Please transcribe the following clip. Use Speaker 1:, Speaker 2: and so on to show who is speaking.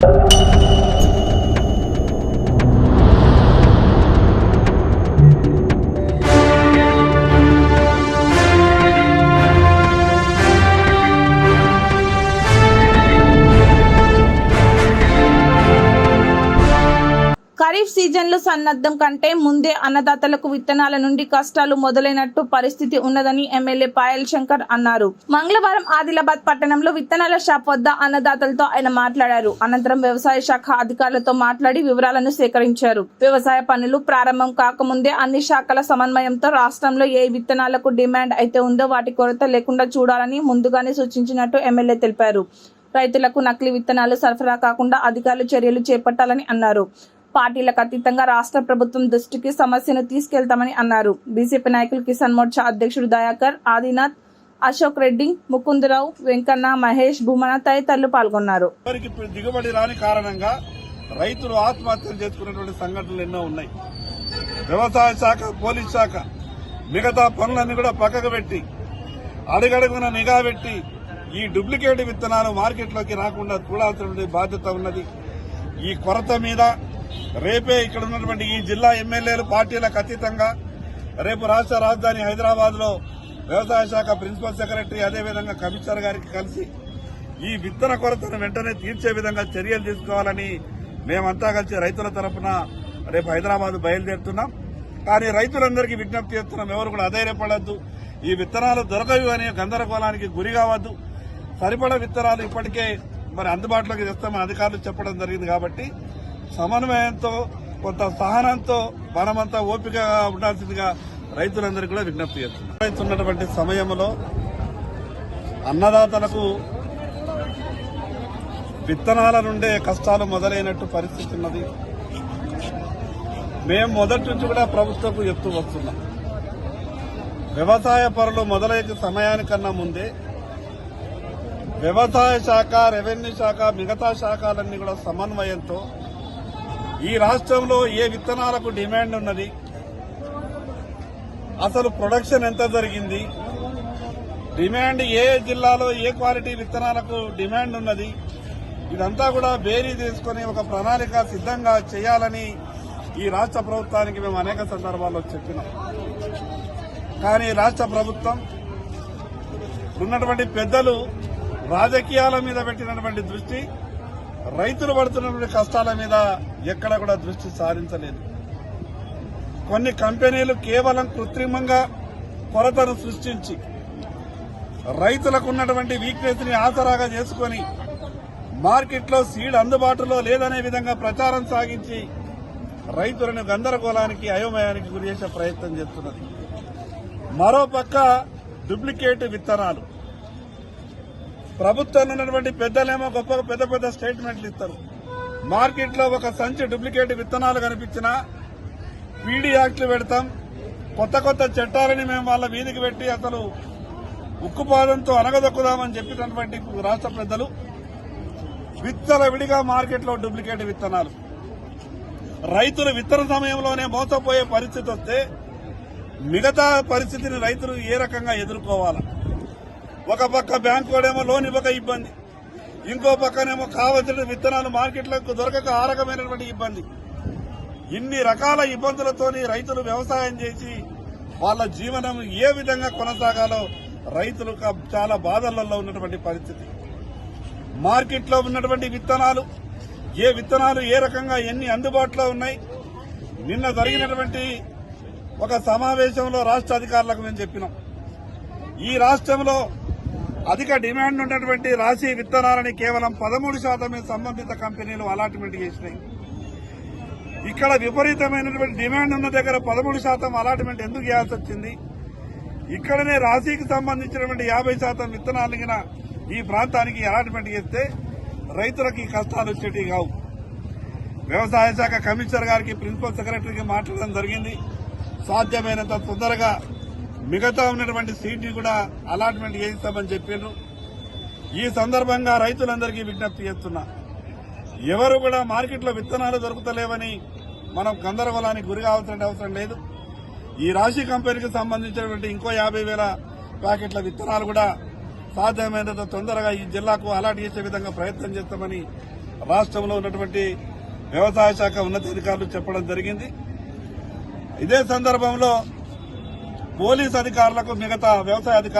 Speaker 1: you. సీజన్లో సన్నద్ధం కంటే ముందే అన్నదాతలకు విత్తనాల నుండి కష్టాలు మొదలైనట్టు పరిస్థితి ఉన్నదని ఎమ్మెల్యే పాయల్ శంకర్ అన్నారు. మంగళవారం ఆదిలాబాద్ పట్టణంలో విత్తనాల షాప్ వద్ద అన్నదాతలతో ఆయన మాట్లాడారు. అనంతరం వ్యవసాయ శాఖ అధికారులతో మాట్లాడి వివరాలను సేకరించారు. వ్యవసాయ పనులు ప్రారంభం కాకముందే అన్ని శాఖల సమన్వయంతో రాష్ట్రంలో ఏ విత్తనాలకు డిమాండ్ అయితే ఉందో వాటి కొరత లేకుండా చూడాలని ముందుగానే సూచించినట్టు ఎమ్మెల్యే తెలిపారు. రైతులకు నకిలీ విత్తనాలు సరఫరా కాకుండా అధికారులు చర్యలు చేపట్టాలని అన్నారు. పార్టీలకు అతీతంగా రాష్ట్ర ప్రభుత్వం దృష్టికి సమస్యను తీసుకెళ్తామని అన్నారు. బీజేపీ నాయకులు కిసాన్ మోర్చా అధ్యక్షుడు దయాకర్ ఆదినాథ్ అశోక్ రెడ్డి ముకుందరావు వెంకన్న మహేష్ భూమన తదితరులు పాల్గొన్నారు.
Speaker 2: దిగుబడి రాని కారణంగా రైతులు ఆత్మహత్యలు చేసుకున్నటువంటి సంఘటనలు ఎన్నో ఉన్నాయి. వ్యవసాయ శాఖ పోలీస్ శాఖ మిగతా పనులన్నీ కూడా పక్కకు పెట్టి అడుగడుగున నిఘా పెట్టి ఈ డూప్లికేట్ విత్తనాలు మార్కెట్లోకి రాకుండా చూడాల్సినటువంటి బాధ్యత ఉన్నది. ఈ కొరత మీద రేపే ఇక్కడ ఉన్నటువంటి ఈ జిల్లా ఎమ్మెల్యేలు పార్టీలకు అతీతంగా రేపు రాష్ట్ర రాజధాని హైదరాబాద్లో వ్యవసాయ శాఖ ప్రిన్సిపల్ సెక్రటరీ అదేవిధంగా కమిషనర్ గారికి కలిసి ఈ విత్తన కొరతను వెంటనే తీర్చే విధంగా చర్యలు తీసుకోవాలని మేమంతా కలిసి రైతుల తరఫున రేపు హైదరాబాద్ బయలుదేరుతున్నాం. కానీ రైతులందరికీ విజ్ఞప్తి చేస్తున్నాం ఎవరు కూడా అధైర్యపడద్దు. ఈ విత్తనాలు దొరకవు అనే గందరగోళానికి గురి కావద్దు. సరిపడ విత్తనాలు ఇప్పటికే మరి అందుబాటులోకి తెస్తామని అధికారులు చెప్పడం జరిగింది కాబట్టి సమన్వయంతో కొంత సహనంతో మనమంతా ఓపికగా ఉండాల్సిందిగా రైతులందరికీ కూడా విజ్ఞప్తి చేస్తున్నటువంటి సమయంలో అన్నదాతలకు విత్తనాల నుండే కష్టాలు మొదలైనట్టు పరిస్థితి ఉన్నది. మేము మొదటి నుంచి కూడా ప్రభుత్వకు చెప్తూ వస్తున్నాం. వ్యవసాయ పనులు మొదలయ్యే సమయానికన్నా ముందే వ్యవసాయ శాఖ రెవెన్యూ శాఖ మిగతా శాఖలన్నీ కూడా సమన్వయంతో ఈ రాష్ట్రంలో ఏ విత్తనాలకు డిమాండ్ ఉన్నది? అసలు ప్రొడక్షన్ ఎంత జరిగింది? డిమాండ్ ఏ జిల్లాలో ఏ క్వాలిటీ విత్తనాలకు డిమాండ్ ఉన్నది? ఇదంతా కూడా బేరీ తీసుకుని ఒక ప్రణాళిక సిద్ధంగా చేయాలని ఈ రాష్ట్ర ప్రభుత్వానికి మేము అనేక సందర్భాల్లో చెప్పినాం. కానీ రాష్ట్ర ప్రభుత్వం ఉన్నటువంటి పెద్దలు రాజకీయాల మీద పెట్టినటువంటి దృష్టి రైతులు పడుతున్నటువంటి కష్టాల మీద ఎక్కడ కూడా దృష్టి సారించలేదు. కొన్ని కంపెనీలు కేవలం కృత్రిమంగా కొరతను సృష్టించి రైతులకు ఉన్నటువంటి వీక్నెస్ని ఆసరాగా చేసుకొని మార్కెట్లో సీడ్ అందుబాటులో లేదనే విధంగా ప్రచారం సాగించి రైతులను గందరగోళానికి అయోమయానికి గురి చేసే ప్రయత్నం చేస్తున్నది. మరోపక్క డూప్లికేట్ విత్తనాలు. ప్రభుత్వంలో ఉన్నటువంటి పెద్దలేమో గొప్ప పెద్ద పెద్ద స్టేట్మెంట్లు ఇస్తారు. మార్కెట్లో ఒక సంచి డూప్లికేట్ విత్తనాలు కనిపించినా పీడీ యాక్ట్లు పెడతాం. కొత్త కొత్త చట్టాలని మేము వాళ్ళ వీధికి పెట్టి అసలు ఉక్కుపాదంతో అనగదొక్కుదామని చెప్పినటువంటి రాష్ట్ర పెద్దలు విత్తన విడిగా మార్కెట్లో డూప్లికేట్ విత్తనాలు. రైతులు విత్తన సమయంలోనే మోసపోయే పరిస్థితి వస్తే మిగతా పరిస్థితిని రైతులు ఏ రకంగా ఎదుర్కోవాలి? ఒక పక్క బ్యాంకు వాడేమో లోన్ ఇవ్వక ఇబ్బంది. ఇంకో పక్కనేమో కావలసిన విత్తనాలు మార్కెట్లకు దొరకక ఆ రకమైనటువంటి ఇబ్బంది. ఇన్ని రకాల ఇబ్బందులతోని రైతులు వ్యవసాయం చేసి వాళ్ళ జీవనం ఏ విధంగా కొనసాగాలో రైతులు చాలా బాధలలో ఉన్నటువంటి పరిస్థితి. మార్కెట్లో ఉన్నటువంటి విత్తనాలు ఏ విత్తనాలు ఏ రకంగా ఎన్ని అందుబాటులో ఉన్నాయి? నిన్న జరిగినటువంటి ఒక సమావేశంలో రాష్ట్ర అధికారులకు మేము చెప్పినాం. ఈ రాష్ట్రంలో అధిక డిమాండ్ ఉన్నటువంటి రాశి విత్తనాలని కేవలం పదమూడు శాతమే సంబంధిత కంపెనీలు అలాట్మెంట్ చేసినాయి. ఇక్కడ విపరీతమైనటువంటి డిమాండ్ ఉన్న దగ్గర పదమూడు శాతం అలాట్మెంట్ ఎందుకు చేయాల్సి వచ్చింది? ఇక్కడనే రాశికి సంబంధించినటువంటి యాభై శాతం విత్తనాలుగిన ఈ ప్రాంతానికి అలాట్మెంట్ చేస్తే రైతులకు ఈ కష్టాలు వచ్చేటివి కావు. వ్యవసాయ శాఖ కమిషనర్ గారికి ప్రిన్సిపల్ సెక్రటరీకి మాట్లాడడం జరిగింది. సాధ్యమైనంత తొందరగా మిగతా ఉన్నటువంటి సీట్ని కూడా అలాట్మెంట్ చేయిస్తామని చెప్పారు ఈ సందర్భంగా రైతులందరికీ విజ్ఞప్తి చేస్తున్నా. ఎవరు కూడా మార్కెట్లో విత్తనాలు దొరుకుతలేవని మనం గందరగోళానికి గురి కావాల్సిన అవసరం లేదు. ఈ రాశి కంపెనీకి సంబంధించినటువంటి ఇంకో యాభై వేల ప్యాకెట్ల విత్తనాలు కూడా సాధ్యమైనంత తొందరగా ఈ జిల్లాకు అలాట్ చేసే విధంగా ప్రయత్నం చేస్తామని రాష్ట్రంలో ఉన్నటువంటి వ్యవసాయ శాఖ ఉన్నతాధికారులు చెప్పడం జరిగింది. ఇదే సందర్భంలో పోలీస్ అధికారులకు మిగతా వ్యవసాయ అధికారులు